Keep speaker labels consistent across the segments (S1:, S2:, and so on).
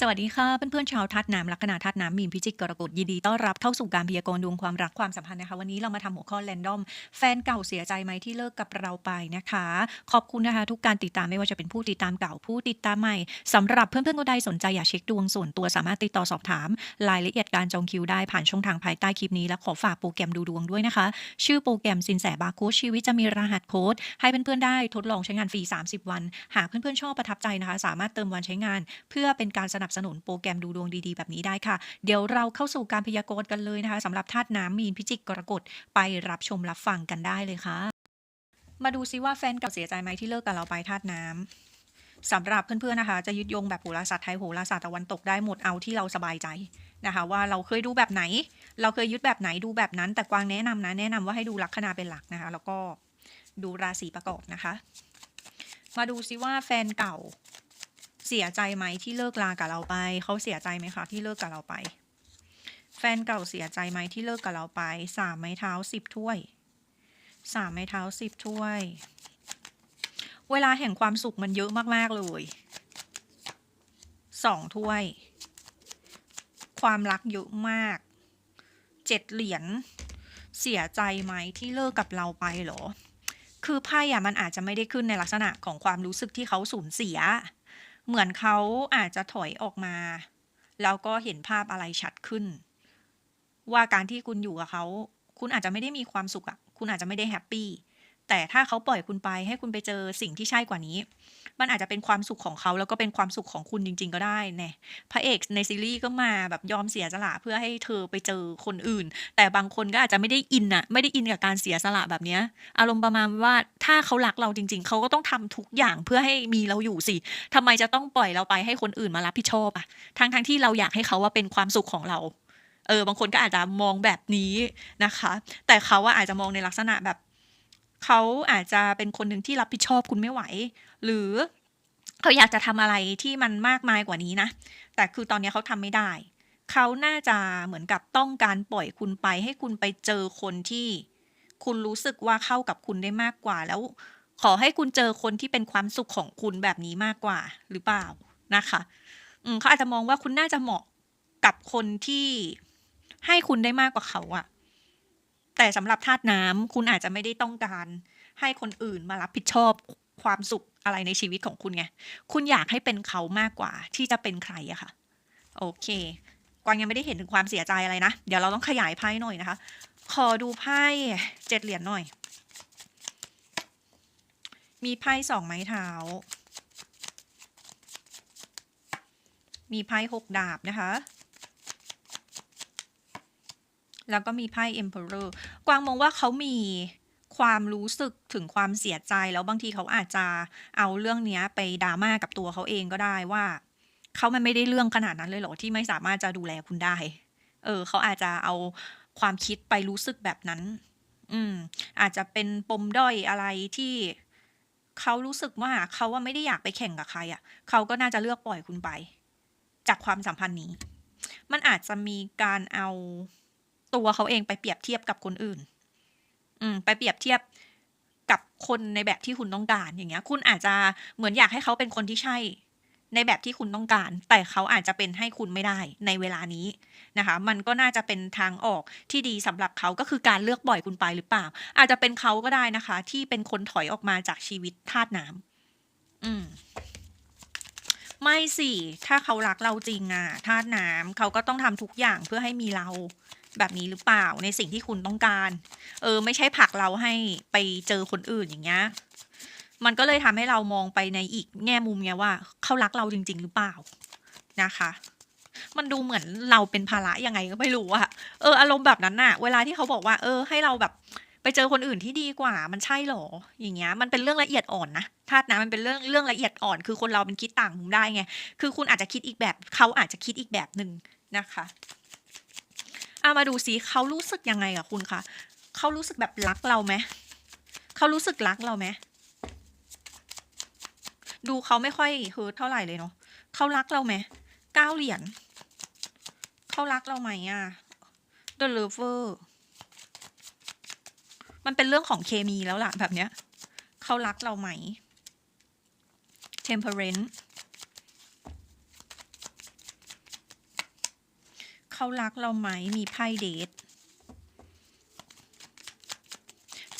S1: สวัสดีค่ะเพื่อนๆชาวธาตุน้ำลัคนาธาตุน้ำมีนพิจิกกรกฎยินดีต้อนรับเข้าสู่การพยากรณ์ดวงความรักความสัมพันธ์นะคะ วันนี้เรามาทำหัวข้อแรนดอม แฟนเก่าเสียใจไหมที่เลิกกับเราไปนะคะ ขอบคุณนะคะ ทุกการติดตามไม่ว่าจะเป็นผู้ติดตามเก่าผู้ติดตามใหม่สำหรับเพื่อนๆคนใดสนใจอยากเช็คดวงส่วนตัวสามารถติดต่อสอบถาม รายละเอียดการจองคิวได้ผ่านช่องทางภายใต้คลิปนี้และขอฝากโปรแกรมดูดวงด้วยนะคะ ชื่อโปรแกรมสินแสบาโค้ดชีวิตจะมีรหัสโค้ดให้เพื่อนๆได้ทดลองใช้งานฟรี 30 วัน หากเพื่อนๆชอบประทับใจนะคะ สามารถเติมวันใช้งาน เพื่อเป็นการสนับสนุนโปรแกรมดูดวงดีๆ แบบนี้ได้ค่ะ เดี๋ยวเราเข้าสู่การพยากรณ์กันเลยนะคะสำหรับธาตุน้ำมีนพิจิกกรกฎไปรับชมรับฟังกันได้เลยค่ะ มาดูซิว่าแฟนเก่าเสียใจไหมที่เลิกกับเราไปธาตุน้ำสำหรับเพื่อนๆนะคะ จะยึดโยงแบบโหราศาสตร์ไทยโหราศาสตร์ตะวันตกได้หมดเอาที่เราสบายใจนะคะ ว่าเราเคยดูแบบไหน เราเคยยึดแบบไหนดูแบบนั้น แต่กวางแนะนำนะแนะนำว่าให้ดูลัคนาเป็นหลักนะคะ แล้วก็ดูราศีประกอบนะคะ มาดูซิว่าแฟนเก่า เสียใจไหมที่เลิกลากับเราไป เขาเสียใจไหมคะที่เลิกกับเราไป แฟนเก่าเสียใจไหมที่เลิกกับเราไปสามไม้เท้าสิบถ้วยสามไม้เท้าสิบถ้วย เวลาแห่งความสุขมันเยอะมาก ๆ เลยสองถ้วย ความรักเยอะมากเจ็ดเหรียญเสียใจไหมที่เลิกกับเราไปเหรอ คือไพ่อะมันอาจจะไม่ได้ขึ้นในลักษณะของความรู้สึกที่เขาสูญเสีย เหมือนเขาอาจจะถอยออกมา แล้วก็เห็นภาพอะไรชัดขึ้น ว่าการที่คุณอยู่กับเขา คุณอาจจะไม่ได้มีความสุขอะคุณอาจจะไม่ได้แฮปปี้ แต่ถ้าเขาปล่อยคุณไปให้คุณไปเจอสิ่งที่ใช่กว่านี้ มันอาจจะเป็นความสุขของเขาแล้วก็เป็นความสุขของคุณจริง ๆ ก็ได้แน่พระเอกในซีรีส์ก็มาแบบยอมเสียสละเพื่อให้เธอไปเจอคนอื่น แต่บางคนก็อาจจะไม่ได้อินอะไม่ได้อินกับการเสียสละแบบเนี้ยอารมณ์ประมาณว่าถ้าเขารักเราจริง ๆ เขาก็ต้องทำทุกอย่างเพื่อให้มีเราอยู่สิทำไมจะต้องปล่อยเราไปให้คนอื่นมารับผิดชอบอะทั้งทั้งที่เราอยากให้เขาว่าเป็นความสุขของเราเออบางคนก็อาจจะมองแบบนี้นะคะ แต่เขาว่าอาจจะมองในลักษณะแบบ เขาอาจจะเป็นคนหนึ่งที่รับผิดชอบคุณไม่ไหว หรือเขาอยากจะทำอะไรที่มันมากมายกว่านี้นะ แต่คือตอนนี้เขาทำไม่ได้ เขาน่าจะเหมือนกับต้องการปล่อยคุณไป ให้คุณไปเจอคนที่ คุณรู้สึกว่าเข้ากับคุณได้มากกว่า แล้วขอให้คุณเจอคนที่เป็นความสุขของคุณแบบนี้มากกว่า หรือเปล่านะคะเขาอาจจะมองว่าคุณน่าจะเหมาะกับคนที่ให้คุณได้มากกว่าเขาอะ แต่สำหรับธาตุน้ำคุณอาจจะไม่ได้ต้องการ ให้คนอื่นมารับผิดชอบความสุขอะไรในชีวิตของคุณไง คุณอยากให้เป็นเขามากกว่าที่จะเป็นใครอะค่ะ โอเค กวางยังไม่ได้เห็นถึงความเสียใจอะไรนะ เดี๋ยวเราต้องขยายไพ่หน่อยนะคะ ขอดูไพ่เจ็ดเหรียญหน่อย มีไพ่สองไม้เท้า มีไพ่หกดาบนะคะ แล้วก็มีไพ่ Emperor กวางมองว่าเขามีความรู้สึกถึงความเสียใจแล้วบางทีเขาอาจจะเอาเรื่องเนี้ยไปดราม่ากับตัวเขาเองก็ได้ว่า เขามันไม่ได้เรื่องขนาดนั้นเลยเหรอที่ไม่สามารถจะดูแลคุณได้ เออ เขาอาจจะเอาความคิดไปรู้สึกแบบนั้น อืม อาจจะเป็นปมด้อยอะไรที่เขารู้สึกว่าเขาว่าไม่ได้อยากไปแข่งกับใครอะ่ะ เขาก็น่าจะเลือกปล่อยคุณไป จากความสัมพันธ์นี้ มันอาจจะมีการเอา ตัวเขาเองไปเปรียบเทียบกับคนอื่น อืม ไปเปรียบเทียบกับคนในแบบที่คุณต้องการอย่างเงี้ย คุณอาจจะเหมือนอยากให้เขาเป็นคนที่ใช่ ในแบบที่คุณต้องการ แต่เขาอาจจะเป็นให้คุณไม่ได้ในเวลานี้นะคะ มันก็น่าจะเป็นทางออกที่ดีสำหรับเขาก็คือการเลือกปล่อยคุณไปหรือเปล่า อาจจะเป็นเขาก็ได้นะคะ ที่เป็นคนถอยออกมาจากชีวิตธาตุน้ำอืมไม่สิ ถ้าเขารักเราจริงอะธาตุน้ำเขาก็ต้องทำทุกอย่างเพื่อให้มีเรา แบบนี้หรือเปล่าในสิ่งที่คุณต้องการ เออ ไม่ใช่ผลักเราให้ไปเจอคนอื่นอย่างเงี้ยมันก็เลยทำให้เรามองไปในอีกแง่มุมเนี้ยว่าเขารักเราจริง ๆ หรือเปล่านะคะ มันดูเหมือนเราเป็นภาระยังไงก็ไม่รู้อะเอออารมณ์แบบนั้นน่ะ เวลาที่เขาบอกว่า เออ ให้เราแบบไปเจอคนอื่นที่ดีกว่า มันใช่หรอ อย่างเงี้ย มันเป็นเรื่องละเอียดอ่อนนะธาตุน้ำมันเป็นเรื่องเรื่องละเอียดอ่อน คือคนเราเป็นคิดต่างมุมได้ไง คือคุณอาจจะคิดอีกแบบ เขาอาจจะคิดอีกแบบหนึ่งนะคะ อามาดูซิเขารู้สึกยังไงกับคุณคะเขารู้สึกแบบรักเราไหมเขารู้สึกรักเราไหมดูเขาไม่ค่อยเฮิร์ทเท่าไหร่เลยเนาะเขารักเราไหมเก้าเหรียญเขารักเราไหมอะ The Lover มันเป็นเรื่องของเคมีแล้วล่ะแบบเนี้ยเขารักเราไหม Temperance เขารักเราไหมมีไพ่เดท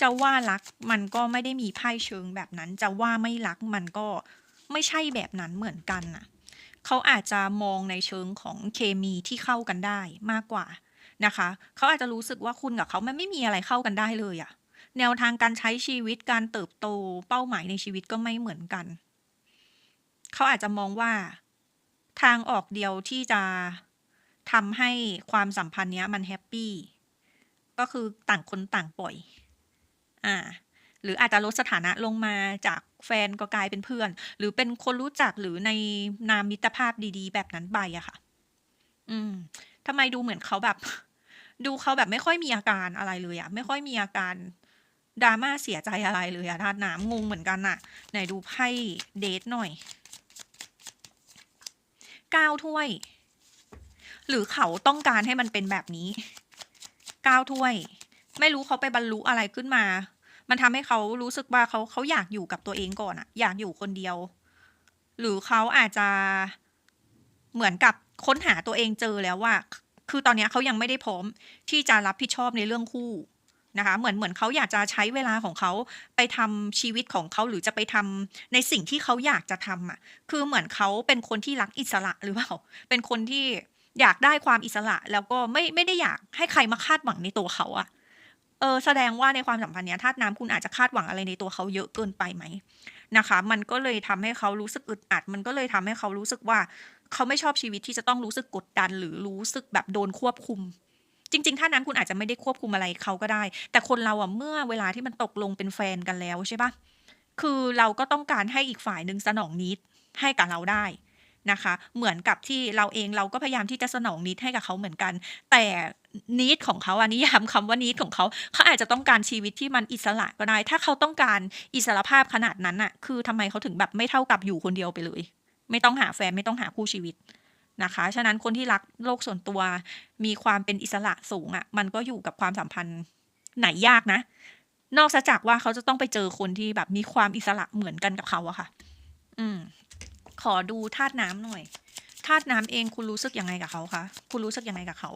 S1: จะว่ารักมันก็ไม่ได้มีไพ่เชิงแบบนั้น จะว่าไม่รักมันก็ไม่ใช่แบบนั้นเหมือนกันน่ะเขาอาจจะมองในเชิงของเคมีที่เข้ากันได้มากกว่านะคะเขาอาจจะรู้สึกว่าคุณกับเขามันไม่มีอะไรเข้ากันได้เลยอะแนวทางการใช้ชีวิตการเติบโตเป้าหมายในชีวิตก็ไม่เหมือนกัน เขาอาจจะมองว่า ทางออกเดียวที่จะ ทำให้ความสัมพันธ์เนี้ยมันแฮปปี้ก็คือต่างคนต่างปล่อย อ่า หรืออาจจะลดสถานะลงมาจากแฟนก็กลายเป็นเพื่อน หรือเป็นคนรู้จักหรือในนามมิตรภาพดีๆ แบบนั้นไปอะค่ะ อืมทำไมดูเหมือนเขาแบบ ดูเขาแบบไม่ค่อยมีอาการอะไรเลยอะไม่ค่อยมีอาการดราม่าเสียใจอะไรเลยอะท่านน้ำงงเหมือนกันน่ะไหนดูไพ่เดทหน่อยเก้าถ้วย หรือเขาต้องการให้มันเป็นแบบนี้เก้าถ้วย ไม่รู้เขาไปบรรลุอะไรขึ้นมา มันทำให้เขารู้สึกว่าเขาเขาอยากอยู่กับตัวเองก่อนอะอยากอยู่คนเดียว หรือเขาอาจจะเหมือนกับค้นหาตัวเองเจอแล้วว่า คือตอนนี้เขายังไม่ได้พร้อมที่จะรับผิดชอบในเรื่องคู่นะคะเหมือนเหมือนเขาอยากจะใช้เวลาของเขาไปทำชีวิตของเขาหรือจะไปทำในสิ่งที่เขาอยากจะทำอะคือเหมือนเขาเป็นคนที่รักอิสระหรือเปล่าเป็นคนที่ อยากได้ความอิสระแล้วก็ไม่ไม่ได้อยากให้ใครมาคาดหวังในตัวเขาอะเออแสดงว่าในความสัมพันธ์เนี้ยธาตุน้ำคุณอาจจะคาดหวังอะไรในตัวเขาเยอะเกินไปไหมนะคะ มันก็เลยทำให้เขารู้สึกอึดอัด มันก็เลยทำให้เขารู้สึกว่า เขาไม่ชอบชีวิตที่จะต้องรู้สึกกดดัน หรือรู้สึกแบบโดนควบคุม จริงๆถ้านั้นคุณอาจจะไม่ได้ควบคุมอะไรเขาก็ได้ แต่คนเราอะเมื่อเวลาที่มันตกลงเป็นแฟนกันแล้วใช่ปะคือเราก็ต้องการให้อีกฝ่ายหนึ่งสนองนิดให้กับเราได้ นะคะ เหมือนกับที่เราเองเราก็พยายามที่จะสนองนิดให้กับเขาเหมือนกัน แต่นิดของเขาอันนี้ย้ำคำว่านิดของเขา เขาอาจจะต้องการชีวิตที่มันอิสระก็ได้ ถ้าเขาต้องการอิสระภาพขนาดนั้นอะคือทำไมเขาถึงแบบไม่เท่ากับอยู่คนเดียวไปเลย ไม่ต้องหาแฟนไม่ต้องหาคู่ชีวิตนะคะ ฉะนั้นคนที่รักโลกส่วนตัว มีความเป็นอิสระสูงอะ่ะ มันก็อยู่กับความสัมพันธ์ไหนยากนะ นอกจากว่าเขาจะต้องไปเจอคนที่แบบมีความอิสระเหมือนกันกับเขาอะค่ะ อืม ขอดูธาตุน้ำหน่อยธาตุน้ำเองคุณรู้สึกยังไงกับเขาคะคุณรู้สึกยังไงกับเขา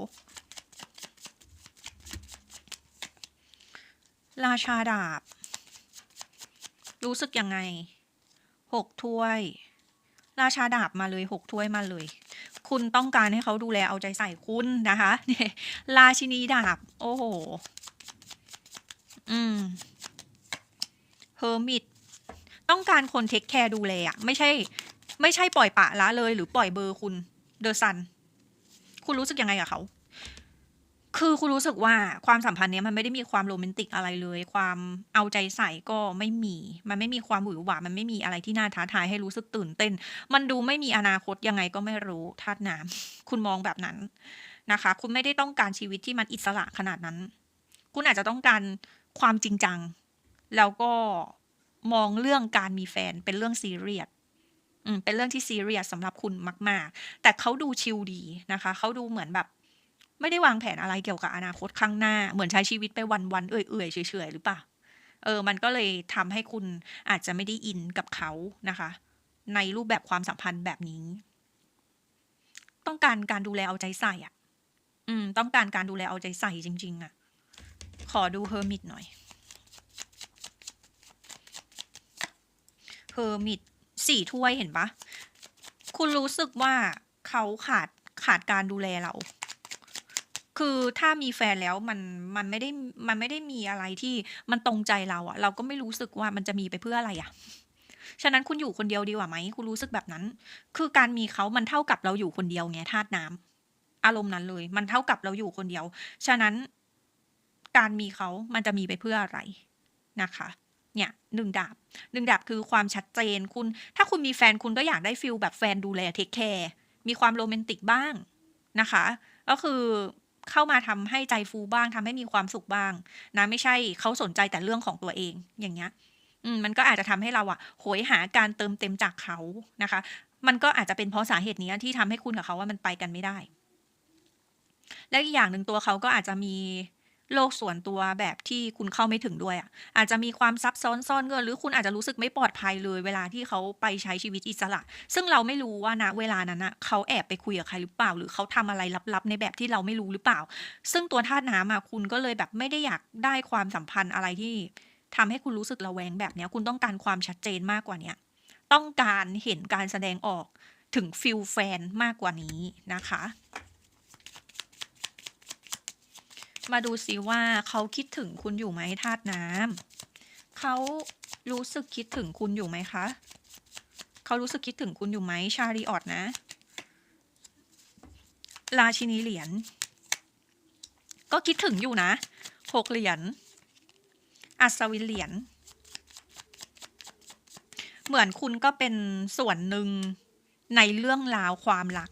S1: ราชาดาบ รู้สึกยังไงหกถ้วย ราชาดาบมาเลยหกถ้วยมาเลย คุณต้องการให้เขาดูแลเอาใจใส่คุณนะคะเนี่ยราชินีดาบ โอ้โหอืมเฮอร์มิตต้องการคนเทคแคร์ดูแลอะไม่ใช่ ไม่ใช่ปล่อยปะละเลย หรือปล่อยเบอร์คุณเดอะซัน คุณรู้สึกยังไงกับเขา คือคุณรู้สึกว่าความสัมพันธ์เนี้ยมันไม่ได้มีความโรแมนติกอะไรเลย ความเอาใจใส่ก็ไม่มี มันไม่มีความหวือหวา มันไม่มีอะไรที่น่าท้าทายให้รู้สึกตื่นเต้น มันดูไม่มีอนาคตยังไงก็ไม่รู้ธาตุน้ำคุณมองแบบนั้นนะคะ คุณไม่ได้ต้องการชีวิตที่มันอิสระขนาดนั้น คุณอาจจะต้องการความจริงจัง แล้วก็มองเรื่องการมีแฟนเป็นเรื่องซีเรียส เป็นเรื่องที่ซีเรียสสำหรับคุณมาก ๆ แต่เขาดูชิลดีนะคะ เขาดูเหมือนแบบ ไม่ได้วางแผนอะไรเกี่ยวกับอนาคตข้างหน้า เหมือนใช้ชีวิตไปวัน ๆ เอื่อยๆเฉยๆหรือเปล่า เออ มันก็เลยทำให้คุณอาจจะไม่ได้อินกับเขานะคะ ในรูปแบบความสัมพันธ์แบบนี้ ต้องการการดูแลเอาใจใส่อะ อืม ต้องการการดูแลเอาใจใส่จริง ๆ อะ ขอดูเฮอร์มิตหน่อยเฮอร์มิต สี่ถ้วยเห็นปะคุณรู้สึกว่าเขาขาดขาดการดูแลเรา คือถ้ามีแฟนแล้วมันมันไม่ได้มันไม่ได้มีอะไรที่มันตรงใจเราอะเราก็ไม่รู้สึกว่ามันจะมีไปเพื่ออะไรอะฉะนั้นคุณอยู่คนเดียวดีกว่าไหมคุณรู้สึกแบบนั้น คือการมีเขามันเท่ากับเราอยู่คนเดียวไงธาตุน้ำอารมณ์นั้นเลย มันเท่ากับเราอยู่คนเดียว ฉะนั้นการมีเขามันจะมีไปเพื่ออะไรนะคะ เนี่ยหนึ่งดาบหนึ่งดาบคือความชัดเจนคุณ ถ้าคุณมีแฟนคุณก็อยากได้ฟิลแบบแฟนดูแลเทคแคร์มีความโรแมนติกบ้างนะคะ ก็คือเข้ามาทำให้ใจฟูบ้างทำให้มีความสุขบ้าง นะไม่ใช่เขาสนใจแต่เรื่องของตัวเองอย่างเงี้ยมันก็อาจจะทำให้เราอะโหยหาการเติมเต็มจากเขานะคะ มันก็อาจจะเป็นเพราะสาเหตุนี้ที่ทำให้คุณกับเขาว่ามันไปกันไม่ได้ และอีกอย่างหนึ่งตัวเขาก็อาจจะมี โลกส่วนตัวแบบที่คุณเข้าไม่ถึงด้วยอะอาจจะมีความซับซ้อนซ่อนเงื่อนหรือคุณอาจจะรู้สึกไม่ปลอดภัยเลย เวลาที่เขาไปใช้ชีวิตอิสระ ซึ่งเราไม่รู้ว่าณเวลานั้นน่ะเขาแอบไปคุยกับใครหรือเปล่า หรือเขาทำอะไรลับๆในแบบที่เราไม่รู้หรือเปล่า ซึ่งตัวธาตุน้ำอะคุณก็เลยแบบไม่ได้อยากได้ความสัมพันธ์อะไรที่ทำให้คุณรู้สึกระแวงแบบเนี้ย คุณต้องการความชัดเจนมากกว่าเนี้ยต้องการเห็นการแสดงออกถึงฟีลแฟนมากกว่านี้นะคะ มาดูซิว่าเขาคิดถึงคุณอยู่ไหมธาตุน้ำเขารู้สึกคิดถึงคุณอยู่ไหมคะเขารู้สึกคิดถึงคุณอยู่ไหมชาริออตนะ ราชินีเหรียญก็คิดถึงอยู่นะหกเหรียญอัศวินเหรียญเหมือนคุณก็เป็นส่วนหนึ่งในเรื่องราวความรัก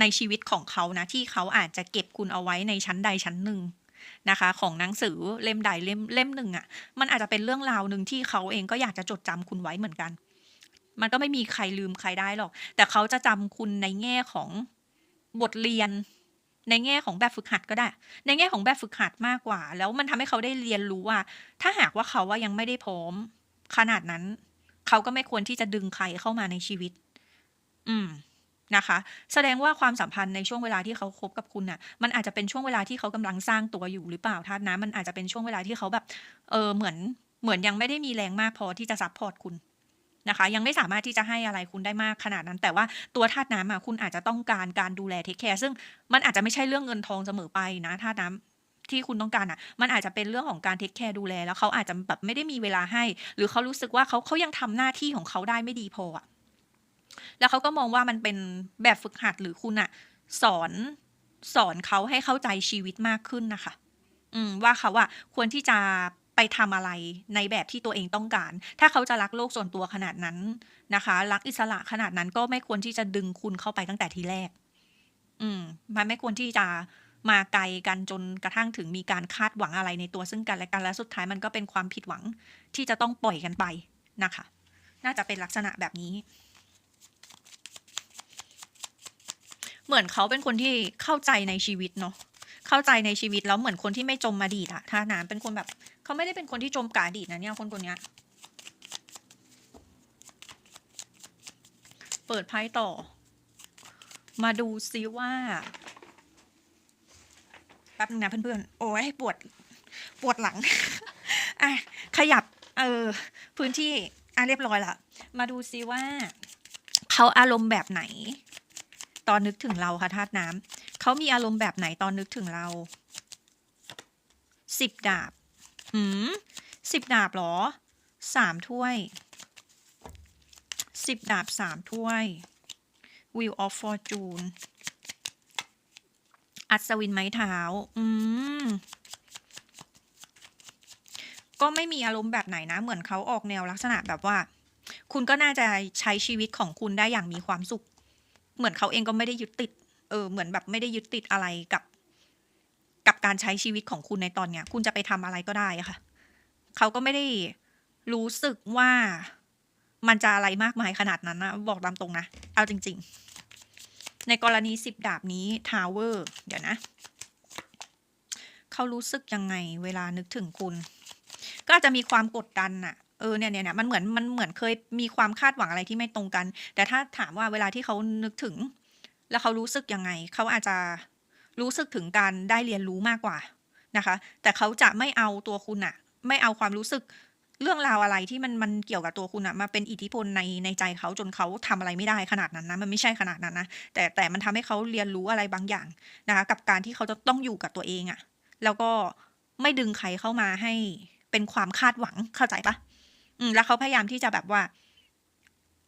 S1: ในชีวิตของเขานะที่เขาอาจจะเก็บคุณเอาไว้ในชั้นใดชั้นหนึ่งนะคะ ของหนังสือเล่มใดเล่มเล่มหนึ่งอะ่ะ มันอาจจะเป็นเรื่องราวหนึ่งที่เขาเองก็อยากจะจดจำคุณไว้เหมือนกัน มันก็ไม่มีใครลืมใครได้หรอก แต่เขาจะจำคุณในแง่ของบทเรียน ในแง่ของแบบฝึกหัดก็ได้ ในแง่ของแบบฝึกหัดมากกว่า แล้วมันทำให้เขาได้เรียนรู้ว่า ถ้าหากว่าเขาว่ายังไม่ได้พร้อม ขนาดนั้น เขาก็ไม่ควรที่จะดึงใครเข้ามาในชีวิต อืม นะคะ แสดงว่าความสัมพันธ์ในช่วงเวลาที่เขาคบกับคุณน่ะ มันอาจจะเป็นช่วงเวลาที่เขากำลังสร้างตัวอยู่หรือเปล่าท่านนะมันอาจจะเป็นช่วงเวลาที่เขาแบบ เออเหมือนเหมือนยังไม่ได้มีแรงมากพอที่จะซัพพอร์ตคุณนะคะ ยังไม่สามารถที่จะให้อะไรคุณได้มากขนาดนั้น แต่ว่าตัวธาตุน้ำอะคุณอาจจะต้องการการดูแลเทคแคร์ซึ่งมันอาจจะไม่ใช่เรื่องเงินทองเสมอไปนะธาตุน้ำที่คุณต้องการอะ มันอาจจะเป็นเรื่องของการเทคแคร์ดูแล แล้วเขาอาจจะแบบไม่ได้มีเวลาให้ หรือเขารู้สึกว่าเขาเขายังทำหน้าที่ของเขาได้ไม่ดีพออะ แล้วเขาก็มองว่ามันเป็นแบบฝึกหัดหรือคุณอะสอนสอนเขาให้เข้าใจชีวิตมากขึ้นนะคะ อืม ว่าเขาอะควรที่จะไปทำอะไรในแบบที่ตัวเองต้องการ ถ้าเขาจะรักโลกส่วนตัวขนาดนั้นนะคะ รักอิสระขนาดนั้นก็ไม่ควรที่จะดึงคุณเข้าไปตั้งแต่ทีแรก อืม มันไม่ควรที่จะมาไกลกันจนกระทั่งถึงมีการคาดหวังอะไรในตัวซึ่งกันและกันและสุดท้ายมันก็เป็นความผิดหวังที่จะต้องปล่อยกันไปนะคะ น่าจะเป็นลักษณะแบบนี้ เหมือนเขาเป็นคนที่เข้าใจในชีวิตเนาะเข้าใจในชีวิตแล้วเหมือนคนที่ไม่จมอดีตอะท่าน้ำเป็นคนแบบเขาไม่ได้เป็นคนที่จมกบอดีตนะเนี่ยคนคนนี้เปิดไพ่ต่อ มาดูซิว่าแป๊บนึงนะเพื่อนๆ โอ้ยปวดปวดหลัง อะ ขยับ เออ พื้นที่ อะ เรียบร้อยละ มาดูซิว่า เขาอารมณ์แบบไหน ตอนนึกถึงเราค่ะธาตุน้ำเขามีอารมณ์แบบไหนตอนนึกถึงเราสิบดาบหืมสิบดาบเหรอสามถ้วยสิบดาบสามถ้วย Wheel of Fortune อัศวินไม้เท้า อืม ก็ไม่มีอารมณ์แบบไหนนะ เหมือนเขาออกแนวลักษณะแบบว่า คุณก็น่าจะใช้ชีวิตของคุณได้อย่างมีความสุข เหมือนเขาเองก็ไม่ได้ยึดติด เออ เหมือนแบบไม่ได้ยึดติดอะไรกับ กับการใช้ชีวิตของคุณในตอนเนี้ย คุณจะไปทำอะไรก็ได้ะค่ะ เขาก็ไม่ได้รู้สึกว่ามันจะอะไรมากมายขนาดนั้นนะ บอกตามตรงนะ เอาจริง ๆ ในกรณีสิบดาบนี้ทาวเวอร์เดี๋ยวนะ เขารู้สึกยังไงเวลานึกถึงคุณ ก็อาจจะมีความกดดันน่ะ เออเนี่ยเนี่ยเนี่ยมันเหมือนมันเหมือนเคยมีความคาดหวังอะไรที่ไม่ตรงกัน แต่ถ้าถามว่าเวลาที่เขานึกถึง แล้วเขารู้สึกยังไง เขาอาจจะรู้สึกถึงการได้เรียนรู้มากกว่านะคะ แต่เขาจะไม่เอาตัวคุณอะไม่เอาความรู้สึกเรื่องราวอะไรที่มันมันเกี่ยวกับตัวคุณอะมาเป็นอิทธิพลในในใจเขาจนเขาทำอะไรไม่ได้ขนาดนั้นนะมันไม่ใช่ขนาดนั้นนะแต่แต่มันทำให้เขาเรียนรู้อะไรบางอย่างนะคะกับการที่เขาจะต้องอยู่กับตัวเองอะแล้วก็ไม่ดึงใครเข้ามาให้เป็นความคาดหวังเข้าใจปะ อืมแล้วเขาพยายามที่จะแบบว่า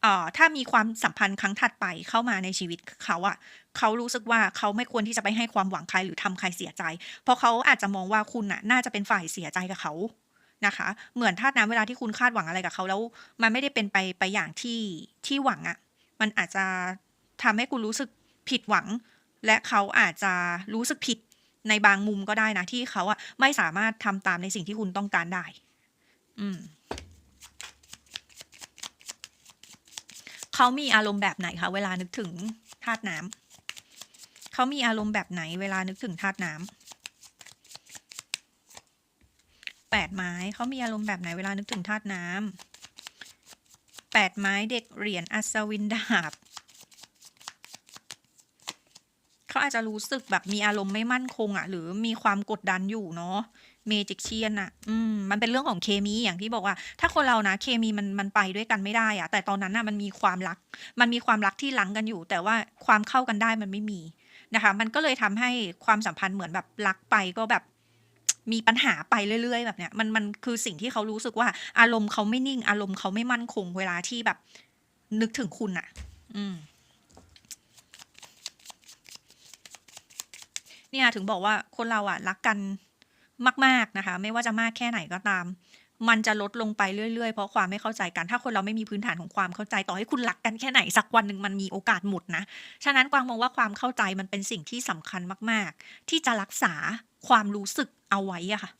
S1: เอ่อถ้ามีความสัมพันธ์ครั้งถัดไปเข้ามาในชีวิตเขาอะเขารู้สึกว่าเขาไม่ควรที่จะไปให้ความหวังใครหรือทำใครเสียใจ เพราะเขาอาจจะมองว่าคุณน่ะ น่าจะเป็นฝ่ายเสียใจกับเขานะคะ เหมือนถ้านะเวลาที่คุณคาดหวังอะไรกับเขาแล้ว มันไม่ได้เป็นไปไปอย่างที่ที่หวังอะมันอาจจะทำให้คุณรู้สึกผิดหวัง และเขาอาจจะรู้สึกผิดในบางมุมก็ได้นะที่เขาอะไม่สามารถทำตามในสิ่งที่คุณต้องการได้ อืม เขามีอารมณ์แบบไหนคะเวลานึกถึงธาตุน้ำเขามีอารมณ์แบบไหนเวลานึกถึงธาตุน้แปดไม้เขามีอารมณ์แบบไหนเวลานึกถึงธาตุน้ำแปดไม้เด็กเหรียญอัศวินดาบเขาอาจจะรู้สึกแบบมีอารมณ์ไม่มั่นคงอะ่ะ หรือมีความกดดันอยู่เนาะ เมจิกเชียนอะอืมมันเป็นเรื่องของเคมีอย่างที่บอกว่า ถ้าคนเรานะเคมีมันมันไปด้วยกันไม่ได้อะแต่ตอนนั้นน่ะมันมีความรัก มันมีความรักที่ลังกันอยู่ แต่ว่าความเข้ากันได้มันไม่มีนะคะ มันก็เลยทำให้ความสัมพันธ์เหมือนแบบรักไปก็แบบมีปัญหาไปเรื่อย ๆ แบบเนี้ยมันมันคือสิ่งที่เขารู้สึกว่า อารมณ์เขาไม่นิ่ง อารมณ์เขาไม่มั่นคงเวลาที่แบบ นึกถึงคุณอะอืมเนี่ยถึงบอกว่าคนเราอะรักกัน มากๆนะคะ ไม่ว่าจะมากแค่ไหนก็ตาม มันจะลดลงไปเรื่อยๆ เพราะความไม่เข้าใจกันถ้าคนเราไม่มีพื้นฐานของความเข้าใจต่อให้คุณรักกันแค่ไหนสักวันหนึ่งมันมีโอกาสหมดนะฉะนั้นกวางมองว่าความเข้าใจมันเป็นสิ่งที่สำคัญมาก ๆ ที่จะรักษาความรู้สึกเอาไว้อะค่ะ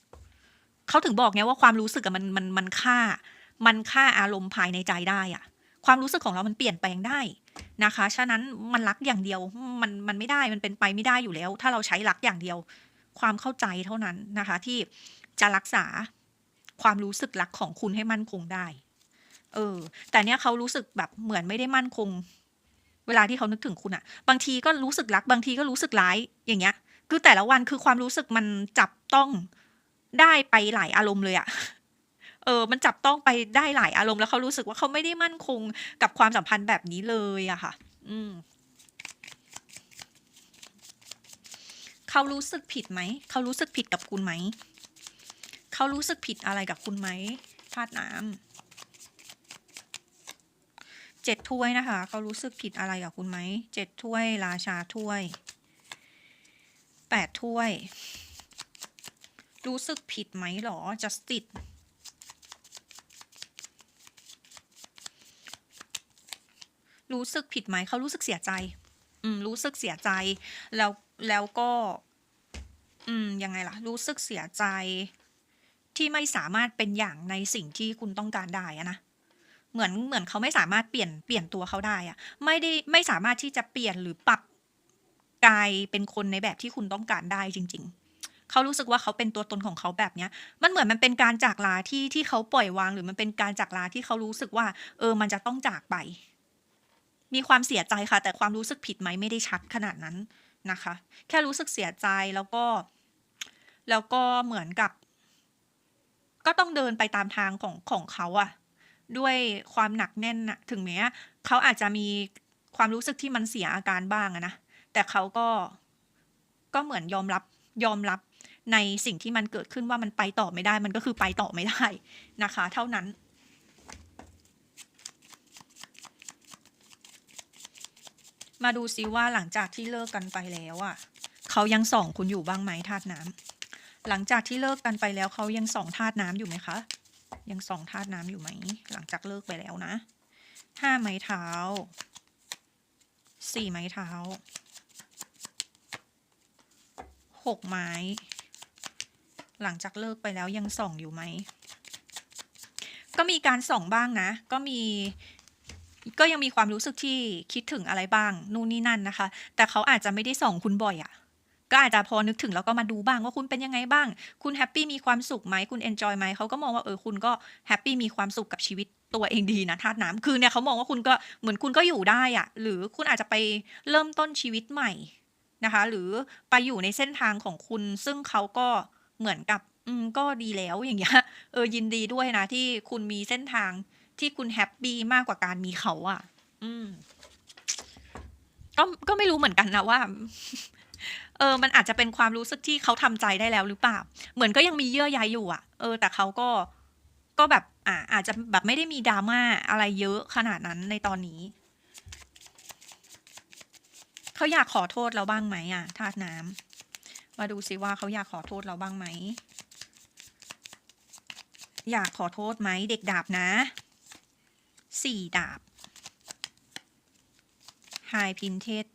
S1: เขาถึงบอกไงว่าความรู้สึกอะมันมันมันฆ่า มันฆ่าอารมณ์ภายในใจได้อะความรู้สึกของเรามันเปลี่ยนแปลงได้นะคะ ฉะนั้นมันรักอย่างเดียว มันมันไม่ได้ มันเป็นไปไม่ได้อยู่แล้ว ถ้าเราใช้รักอย่างเดียว ความเข้าใจเท่านั้นนะคะ ที่จะรักษาความรู้สึกรักของคุณให้มั่นคงได้ เออ แต่เนี้ยเขารู้สึกแบบเหมือนไม่ได้มั่นคง เวลาที่เขานึกถึงคุณอะบางทีก็รู้สึกรัก บางทีก็รู้สึกร้ายอย่างเงี้ย คือแต่ละวันคือความรู้สึกมันจับต้องได้ไปหลายอารมณ์เลยอะเออ มันจับต้องไปได้หลายอารมณ์แล้วเขารู้สึกว่าเขาไม่ได้มั่นคงกับความสัมพันธ์แบบนี้เลยอะค่ะ อืม เขารู้สึกผิดไหม เขารู้สึกผิดกับคุณไหม เขารู้สึกผิดอะไรกับคุณไหมธาตุน้ำเจ็ดถ้วยนะคะ เขารู้สึกผิดอะไรกับคุณไหม เจ็ดถ้วย ราชาถ้วย แปดถ้วย รู้สึกผิดไหมหรอ justice รู้สึกผิดไหม เขารู้สึกเสียใจ อืม รู้สึกเสียใจ แล้ว แล้วก็ อืม ยังไงล่ะ รู้สึกเสียใจ ที่ไม่สามารถเป็นอย่างในสิ่งที่คุณต้องการได้อะนะ เหมือนเหมือนเขาไม่สามารถเปลี่ยนเปลี่ยนตัวเขาได้อะไม่ได้ไม่สามารถที่จะเปลี่ยนหรือปรับกายเป็นคนในแบบที่คุณต้องการได้จริง ๆ เขารู้สึกว่าเขาเป็นตัวตนของเขาแบบเนี้ย มันเหมือนมันเป็นการจากลาที่ที่เขาปล่อยวาง หรือมันเป็นการจากลาที่เขารู้สึกว่า เออ มันจะต้องจากไป มีความเสียใจค่ะ แต่ความรู้สึกผิดไหมไม่ได้ชัดขนาดนั้น นะคะ แค่รู้สึกเสียใจแล้วก็ แล้วก็เหมือนกับ ก็ต้องเดินไปตามทางของของเขาอะด้วยความหนักแน่นนะถึงแม้เขาอาจจะมีความรู้สึกที่มันเสียอาการบ้างอะนะ แต่เขาก็ก็เหมือนยอมรับยอมรับในสิ่งที่มันเกิดขึ้นว่ามันไปต่อไม่ได้ มันก็คือไปต่อไม่ได้นะคะ เท่านั้น มาดูซิว่าหลังจากที่เลิกกันไปแล้วอะเขายังส่องคุณอยู่บ้างไหมธาตุน้ำหลังจากที่เลิกกันไปแล้วเขายังส่องธาตุน้ำอยู่ไหมคะ ยังส่องธาตุน้ำอยู่ไหม หลังจากเลิกไปแล้วนะห้าไม้เท้าสี่ไม้เท้าหกไม้ หลังจากเลิกไปแล้วยังส่องอยู่ไหมก็มีการส่องบ้างนะ ก็มี ก็ยังมีความรู้สึกที่คิดถึงอะไรบ้าง นู่นนี่นั่นนะคะ แต่เขาอาจจะไม่ได้ส่องคุณบ่อยอะก็อาจจะพอนึกถึงแล้วก็มาดูบ้างว่าคุณเป็นยังไงบ้าง คุณแฮปปี้มีความสุขไหมคุณเอนจอยไหมเขาก็มองว่าเออคุณก็แฮปปี้มีความสุขกับชีวิตตัวเองดีนะธาตุน้ำคือเนี่ยเขามองว่าคุณก็เหมือนคุณก็อยู่ได้อะหรือคุณอาจจะไปเริ่มต้นชีวิตใหม่นะคะ หรือไปอยู่ในเส้นทางของคุณ ซึ่งเขาก็เหมือนกับ อืมก็ดีแล้วอย่างเงี้ยเออยินดีด้วยนะที่คุณมีเส้นทาง ที่คุณแฮปปี้มากกว่าการมีเขาอะอืม ก็ก็ไม่รู้เหมือนกันนะว่า เออ มันอาจจะเป็นความรู้สึกที่เขาทำใจได้แล้วหรือเปล่า เหมือนก็ยังมีเยื่อใยอยู่อะเออ แต่เขาก็ก็แบบ อ่า อาจจะแบบไม่ได้มี drama อะไรเยอะขนาดนั้นในตอนนี้ เขาอยากขอโทษเราบ้างไหมอะธาตุน้ำมาดูซิว่าเขาอยากขอโทษเราบ้างไหมอยากขอโทษไหมเด็กดาบนะ สี่ดาบ High Printed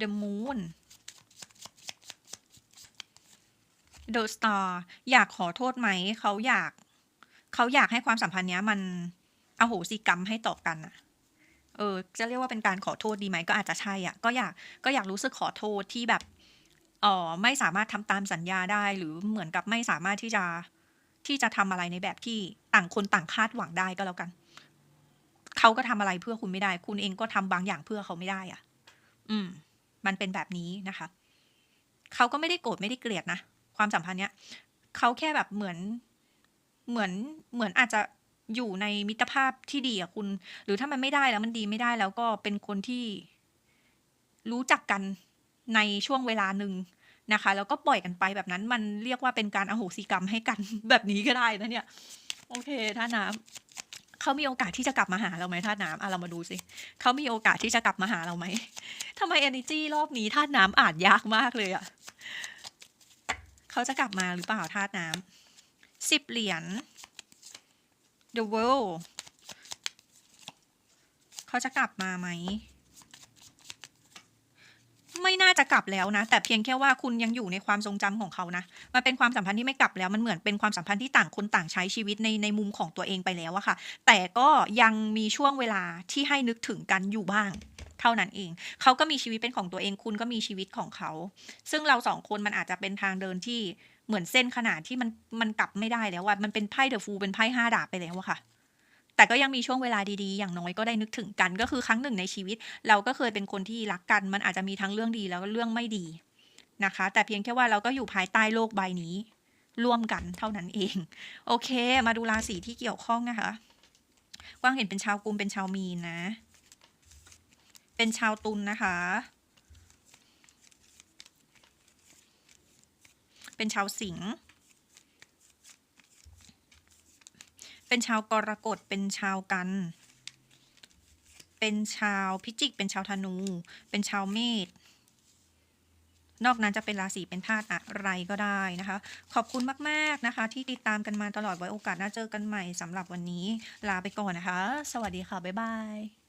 S1: The Moon The Star อยากขอโทษไหม เขาอยาก เขาอยากให้ความสัมพันธ์เนี้ยมันอโหสิกรรมให้ต่อกันน่ะเออ จะเรียกว่าเป็นการขอโทษดีไหมก็อาจจะใช่อะก็อยากก็อยากรู้สึกขอโทษที่แบบอ่อไม่สามารถทำตามสัญญาได้หรือเหมือนกับไม่สามารถที่จะ ที่จะทำอะไรในแบบที่ต่างคนต่างคาดหวังได้ก็แล้วกัน เขาก็ทำอะไรเพื่อคุณไม่ได้ คุณเองก็ทำบางอย่างเพื่อเขาไม่ได้อะอืม มันเป็นแบบนี้นะคะ เขาก็ไม่ได้โกรธไม่ได้เกลียดนะ ความสัมพันธ์เนี้ยเขาแค่แบบเหมือน เหมือน เหมือนอาจจะอยู่ในมิตรภาพที่ดีอะคุณ หรือถ้ามันไม่ได้แล้วมันดีไม่ได้แล้วก็เป็นคนที่รู้จักกันในช่วงเวลาหนึ่ง นะคะ แล้วก็ปล่อยกันไปแบบนั้นมันเรียกว่าเป็นการอโหสิกรรมให้กันแบบนี้ก็ได้นะเนี่ย โอเคท่าน้ำเขามีโอกาสที่จะกลับมาหาเราไหมท่าน้ำอะเรามาดูสิเขามีโอกาสที่จะกลับมาหาเราไหมทำไม energy รอบนี้ท่าน้ำอ่านยากมากเลยอะเขาจะกลับมาหรือเปล่าท่าน้ำสิบเหรียญ the world เขาจะกลับมาไหม ไม่น่าจะกลับแล้วนะ แต่เพียงแค่ว่าคุณยังอยู่ในความทรงจำของเขานะมันเป็นความสัมพันธ์ที่ไม่กลับแล้ว มันเหมือนเป็นความสัมพันธ์ที่ต่างคนต่างใช้ชีวิตในในมุมของตัวเองไปแล้วอะค่ะ แต่ก็ยังมีช่วงเวลาที่ให้นึกถึงกันอยู่บ้าง เท่านั้นเอง เขาก็มีชีวิตเป็นของตัวเอง คุณก็มีชีวิตของเขา ซึ่งเราสองคนมันอาจจะเป็นทางเดินที่เหมือนเส้นขนาดที่มันมันกลับไม่ได้แล้วอะมันเป็นไพ่เดอะฟูเป็นไพ่ห้าดาบไปแล้วอะค่ะ แต่ก็ยังมีช่วงเวลาดีๆ อย่างน้อยก็ได้นึกถึงกัน ก็คือครั้งหนึ่งในชีวิต เราก็เคยเป็นคนที่รักกัน มันอาจจะมีทั้งเรื่องดีแล้วก็เรื่องไม่ดีนะคะ แต่เพียงแค่ว่าเราก็อยู่ภายใต้โลกใบนี้ ร่วมกันเท่านั้นเอง โอเค มาดูราศีที่เกี่ยวข้องนะคะกว้างเห็นเป็นชาวกุมเป็นชาวมีนนะ เป็นชาวตุลนนะคะ เป็นชาวสิงห์ เป็นชาวกรกฎเป็นชาวกัน เป็นชาวพิจิก เป็นชาวธนู เป็นชาวเมษนอกนั้นจะเป็นราศีเป็นธาตุอะไรก็ได้นะคะ ขอบคุณมาก ๆ นะคะ ที่ติดตามกันมาตลอดไว้โอกาสหน้าเจอกันใหม่สำหรับวันนี้ ลาไปก่อนนะคะ สวัสดีค่ะ บ๊ายบาย